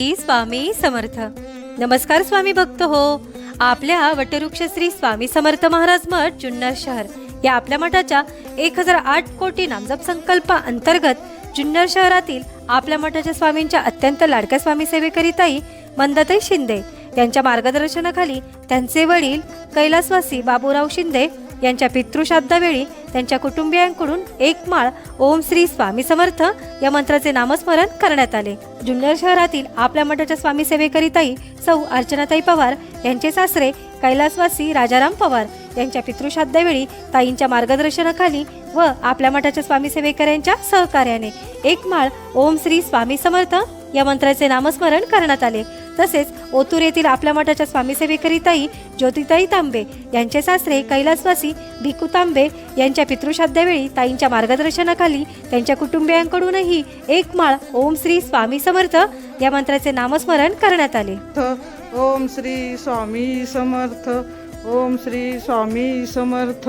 स्वामी समर्थ. नमस्कार स्वामी भक्त हो. आपल्या वटवृक्ष श्री स्वामी समर्थ महाराज मठ जुन्नर शहर या आपल्या मठाच्या एक हजार आठ कोटी नामजप संकल्पा अंतर्गत जुन्नर शहरातील आपल्या मठाच्या स्वामींच्या अत्यंत लाडक्या स्वामी सेवेकरिताई मंदाताई शिंदे यांच्या मार्गदर्शनाखाली त्यांचे वडील कैलासवासी बाबूराव शिंदे यांच्या पितृश्राद्धावेळी त्यांच्या कुटुंबियांकडून एक माळ ओम श्री स्वामी समर्थ या मंत्राचे नामस्मरण करण्यात आले. जुन्नर शहरातील आपल्या मठाच्या स्वामी सेवेकरिताई सौ अर्चनाताई पवार यांचे सासरे कैलासवासी राजाराम पवार यांच्या पितृश्राद्धावेळी ताईंच्या मार्गदर्शनाखाली व आपल्या मठाच्या स्वामी सेवेकऱ्यांच्या सहकार्याने एक माळ ओम श्री स्वामी समर्थ या मंत्राचे नामस्मरण करण्यात आले. तसेच ओतूर येथील आपल्या मठाच्या स्वामीसेवेकरिताई ज्योतिताई तांबे यांचे सासरे कैलासवासी भिकू तांबे यांच्या पितृश्राद्धावेळी ताईंच्या मार्गदर्शनाखाली त्यांच्या कुटुंबियांकडूनही एक माळ ओम श्री स्वामी समर्थ या मंत्राचे नामस्मरण करण्यात आले. ओम श्री स्वामी समर्थ ओम श्री स्वामी समर्थ.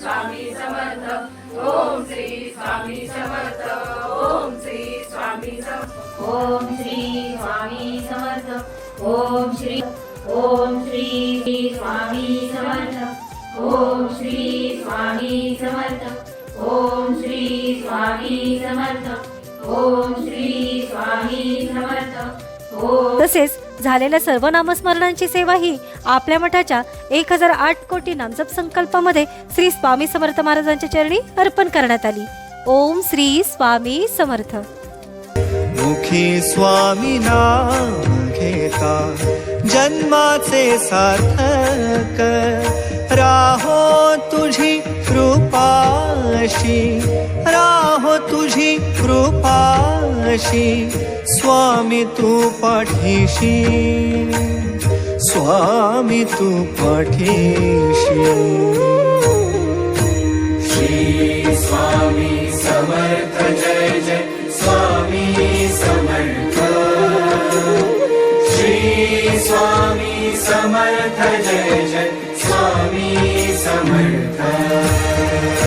स्वामी समर्थ. ओम श्री स्वामी समर्थ. ओम श्री स्वामी समर्थ ओम श्री स्वामी समर्थ. ओम श्री ओम श्री स्वामी समर्थ. ओम श्री स्वामी समर्थ. ओम श्री स्वामी समर्थ. ओम तसेच झालेल्या सर्व नामस्मरणांची सेवा ही आपल्या मठाच्या एक हजार आठ कोटी नामजप संकल्पामध्ये श्री स्वामी समर्थ महाराजांच्या चरणी अर्पण करण्यात आली. ओम श्री स्वामी समर्थ. मुखी स्वामी नाम घेता जन्माचे सार्थक. राहो तुझी कृपाशी राहो तुझी कृपा ी स्वामी तु पठिषी। स्वामी तु पठिष। श्री स्वामी समर्थ जय जय। स्वामी समर्ध श्री स्वामी समर्थ जय जय। स्वामी समन्थ